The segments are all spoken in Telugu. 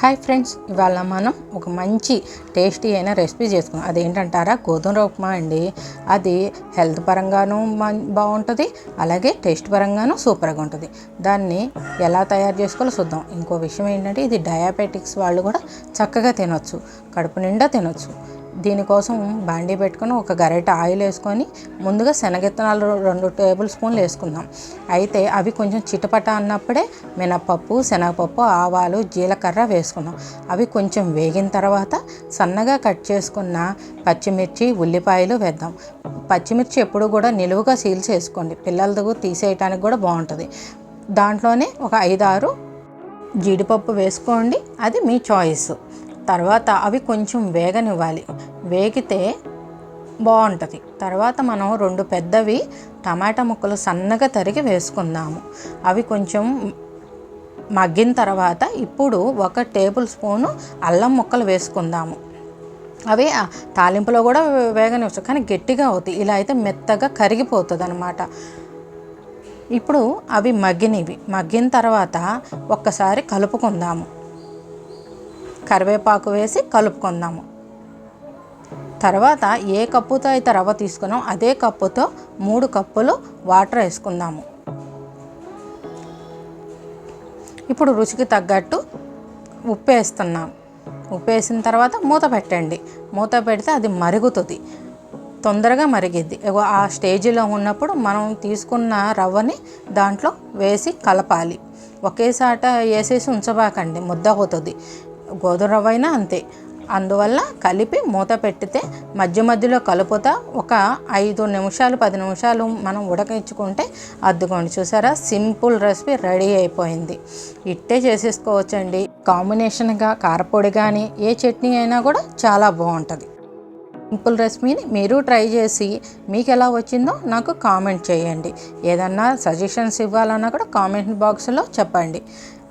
హాయ్ ఫ్రెండ్స్ ఇవాళ మనం ఒక మంచి టేస్టీ అయిన రెసిపీ చేసుకున్నాం అదేంటంటారా? గోధుమ ఉప్మా అండి. అది హెల్త్ పరంగాను బాగుంటుంది అలాగే టేస్ట్ పరంగాను సూపర్గా ఉంటుంది. దాన్ని ఎలా తయారు చేసుకోవాలో చూద్దాం. ఇంకో విషయం ఏంటంటే ఇది డయాబెటిక్స్ వాళ్ళు కూడా చక్కగా తినొచ్చు కడుపు నిండా తినొచ్చు. దీనికోసం బాండీ పెట్టుకొని ఒక గరిట ఆయిల్ వేసుకొని ముందుగా శనగిత్తనాలు రెండు టేబుల్ స్పూన్లు వేసుకుందాం. అయితే అవి కొంచెం చిటపట అన్నప్పుడే మినపప్పు శనగపప్పు ఆవాలు జీలకర్ర వేసుకుందాం. అవి కొంచెం వేగిన తర్వాత సన్నగా కట్ చేసుకున్న పచ్చిమిర్చి ఉల్లిపాయలు వేద్దాం. పచ్చిమిర్చి ఎప్పుడు కూడా నిలువుగా సీల్స్ వేసుకోండి పిల్లలతో తీసేయటానికి కూడా బాగుంటుంది. దాంట్లోనే ఒక ఐదారు జీడిపప్పు వేసుకోండి. అది మీ చాయిస్. తర్వాత అవి కొంచెం వేగనివ్వాలి. వేగితే బాగుంటుంది తర్వాత మనం రెండు పెద్దవి టమాటా ముక్కలు సన్నగా తరిగి వేసుకుందాము. అవి కొంచెం మగ్గిన తర్వాత ఇప్పుడు ఒక టేబుల్ స్పూను అల్లం ముక్కలు వేసుకుందాము. అవి తాలింపులో కూడా వేగనివచ్చు కానీ గట్టిగా అవుతాయి. ఇలా అయితే మెత్తగా కరిగిపోతుంది అనమాట ఇప్పుడు అవి మగ్గినవి. మగ్గిన తర్వాత ఒక్కసారి కలుపుకుందాము. కరివేపాకు వేసి కలుపుకుందాము. తర్వాత ఏ కప్పుతో అయితే రవ్వ తీసుకున్నాం అదే కప్పుతో మూడు కప్పులు వాటర్ వేసుకుందాము. ఇప్పుడు రుచికి తగ్గట్టు ఉప్పు వేస్తున్నాం. ఉప్పు వేసిన తర్వాత మూత పెట్టండి. మూత పెడితే అది మరుగుతుంది. తొందరగా మరిగిద్ది. ఆ స్టేజ్లో ఉన్నప్పుడు మనం తీసుకున్న రవ్వని దాంట్లో వేసి కలపాలి. ఒకేసాట వేసేసి ఉంచబాకండి. ముద్ద అవుతుంది గోధుమ రవ్వ అయినా అంతే. అందువల్ల కలిపి మూత పెట్టితే మధ్య మధ్యలో కలుపుతా ఒక ఐదు నిమిషాలు పది నిమిషాలు మనం ఉడకించుకుంటే అద్దుకోండి. చూసారా? సింపుల్ రెసిపీ రెడీ అయిపోయింది. ఇట్టే చేసేసుకోవచ్చండి. కాంబినేషన్గా కారపొడి కానీ ఏ చట్నీ అయినా కూడా చాలా బాగుంటుంది. సింపుల్ రెసిపీని మీరు ట్రై చేసి మీకు ఎలా వచ్చిందో నాకు కామెంట్ చేయండి. ఏదన్నా సజెషన్స్ ఇవ్వాలన్నా కూడా కామెంట్ బాక్స్లో చెప్పండి.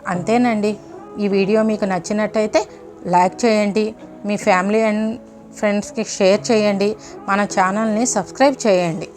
అంతేనండి. ఈ వీడియో మీకు నచ్చినట్టయితే లైక్ చేయండి. మీ ఫ్యామిలీ అండ్ ఫ్రెండ్స్కి షేర్ చేయండి. మన ఛానల్ని సబ్స్క్రైబ్ చేయండి.